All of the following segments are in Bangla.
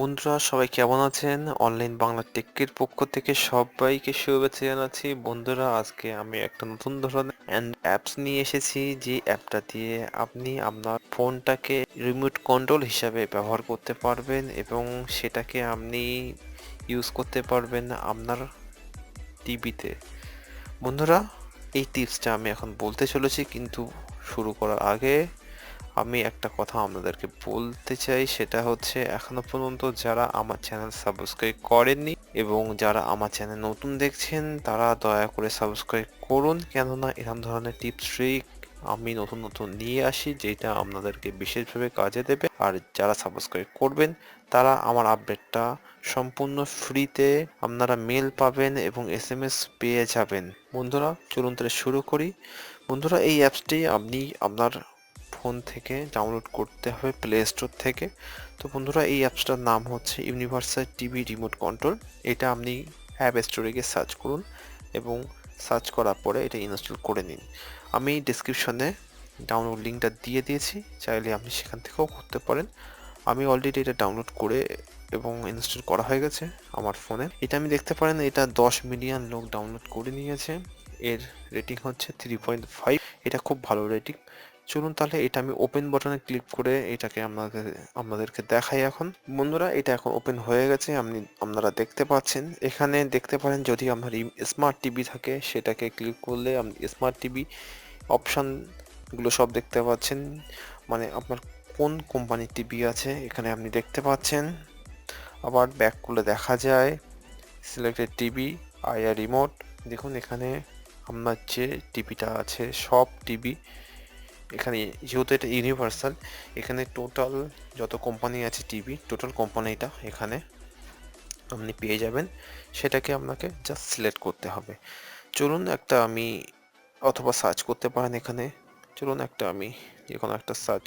বন্ধুরা, সবাই কেমন আছেন? অনলাইন বাংলা টেকের পক্ষ থেকে সবাইকে শুভেচ্ছা জানাচ্ছি। বন্ধুরা, আজকে আমি একটা নতুন ধরনের অ্যান্ড অ্যাপস নিয়ে এসেছি, যে অ্যাপটা দিয়ে আপনি আপনার ফোনটাকে রিমোট কন্ট্রোল হিসাবে ব্যবহার করতে পারবেন এবং সেটাকে আপনি ইউজ করতে পারবেন আপনার টিভিতে। বন্ধুরা, এই টিপসটা আমি এখন বলতে চলেছি, কিন্তু শুরু করার আগে আমি একটা কথা আপনাদেরকে বলতে চাই, সেটা হচ্ছে এখনও পর্যন্ত যারা আমার চ্যানেল সাবস্ক্রাইব করেননি এবং যারা আমার চ্যানেল নতুন দেখছেন, তারা দয়া করে সাবস্ক্রাইব করুন। কেননা এরকম ধরনের টিপস, ট্রিক আমি নতুন নতুন নিয়ে আসি, যেটা আপনাদেরকে বিশেষভাবে কাজে দেবে। আর যারা সাবস্ক্রাইব করবেন, তারা আমার আপডেটটা সম্পূর্ণ ফ্রিতে আপনারা মেল পাবেন এবং এস এম এস পেয়ে যাবেন। বন্ধুরা, চলুন তাহলে শুরু করি। বন্ধুরা, এই অ্যাপসটি আপনি আপনার ফোন থেকে ডাউনলোড করতে হবে প্লে স্টোর থেকে। তো বন্ধুরা, এই অ্যাপসটার নাম হচ্ছে ইউনিভার্সাল টিভি রিমোট কন্ট্রোল এটা আপনি অ্যাপ স্টোরে গিয়ে সার্চ করুন এবং সার্চ করার পরে এটা ইনস্টল করে নিন। আমি ডিসক্রিপশনে ডাউনলোড লিঙ্কটা দিয়ে দিয়েছি, চাইলে আপনি সেখান থেকেও করতে পারেন। আমি অলরেডি এটা ডাউনলোড করে এবং ইনস্টল করা হয়ে গেছে আমার ফোনে এটা আমি দেখতে পারেন, এটা দশ মিলিয়ন লোক ডাউনলোড করে নিয়েছে। এর রেটিং হচ্ছে থ্রি পয়েন্ট ফাইভ এটা খুব ভালো রেটিং চলুন তাহলে এটা আমি ওপেন বাটনে ক্লিক করে এটাকে আপনাদের আপনাদেরকে দেখাই এখন। বন্ধুরা, এটা এখন ওপেন হয়ে গেছে, আপনি, আপনারা দেখতে পাচ্ছেন। এখানে দেখতে পারেন, যদি আপনার স্মার্ট টিভি থাকে, সেটাকে ক্লিক করলে আপনি স্মার্ট টিভি অপশানগুলো সব দেখতে পাচ্ছেন। মানে আপনার কোন কোম্পানির টিভি আছে, এখানে আপনি দেখতে পাচ্ছেন। আবার ব্যাক করলে দেখা যায় সিলেক্টেড টিভি আইআর রিমোট দেখুন, এখানে আপনার যে টিভিটা আছে, সব টিভি এখানে, যেহেতু এটা ইউনিভার্সাল এখানে টোটাল যত কোম্পানি আছে টিভি টোটাল কোম্পানিটা এখানে আপনি পেয়ে যাবেন। সেটাকে আপনাকে জাস্ট সিলেক্ট করতে হবে। চলুন একটা আমি অথবা সার্চ করতে পারেন এখানে। চলুন একটা আমি যে কোনো একটা সার্চ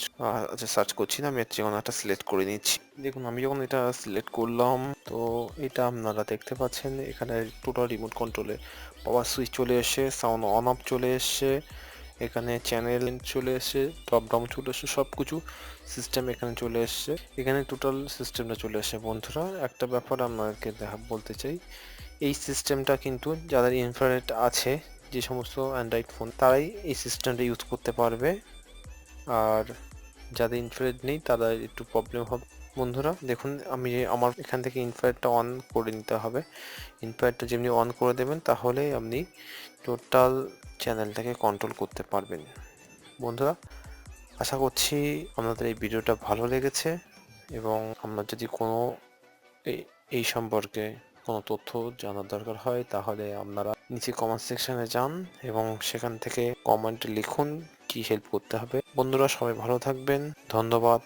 আচ্ছা সার্চ করছি না, আমি যে কোনো একটা সিলেক্ট করে নিচ্ছি। দেখুন, আমি যখন এটা সিলেক্ট করলাম, তো এটা আপনারা দেখতে পাচ্ছেন, এখানে টোটাল রিমোট কন্ট্রোলে পাওয়ার সুইচ চলে এসে সাউন্ড অন অফ চলে এসে এখানে চ্যানেল চলে এসছে টপ ডাউন চলে এসছে সব কিছু সিস্টেম এখানে চলে এসছে। এখানে টোটাল সিস্টেমটা চলে এসছে। বন্ধুরা, একটা ব্যাপার আমাকে দেখা, বলতে চাই, এই সিস্টেমটা কিন্তু যাদের ইনফারনেট আছে, যে সমস্ত অ্যান্ড্রয়েড ফোন তারাই এই সিস্টেমটা ইউজ করতে পারবে। আর যাদের ইনফ্রারেড নেই, তারা একটু প্রবলেম হবে। বন্ধুরা, দেখুন, আমি আমার এখান থেকে ইনফ্রারেডটা অন করে নিতে হবে। ইনফ্রারেডটা যেমনি অন করে দেবেন, তাহলে আপনি টোটাল চ্যানেলটাকে কন্ট্রোল করতে পারবেন। বন্ধুরা, আশা করছি আপনাদের এই ভিডিওটা ভালো লেগেছে এবং আপনার যদি কোনো এই এই সম্পর্কে কোনো তথ্য জানার দরকার হয়, তাহলে আপনারা নিচে কমেন্ট সেকশানে যান এবং সেখান থেকে কমেন্ট লিখুন। কি হেল্প করতে হবে। বন্ধুরা সবাই ভালো থাকবেন। ধন্যবাদ।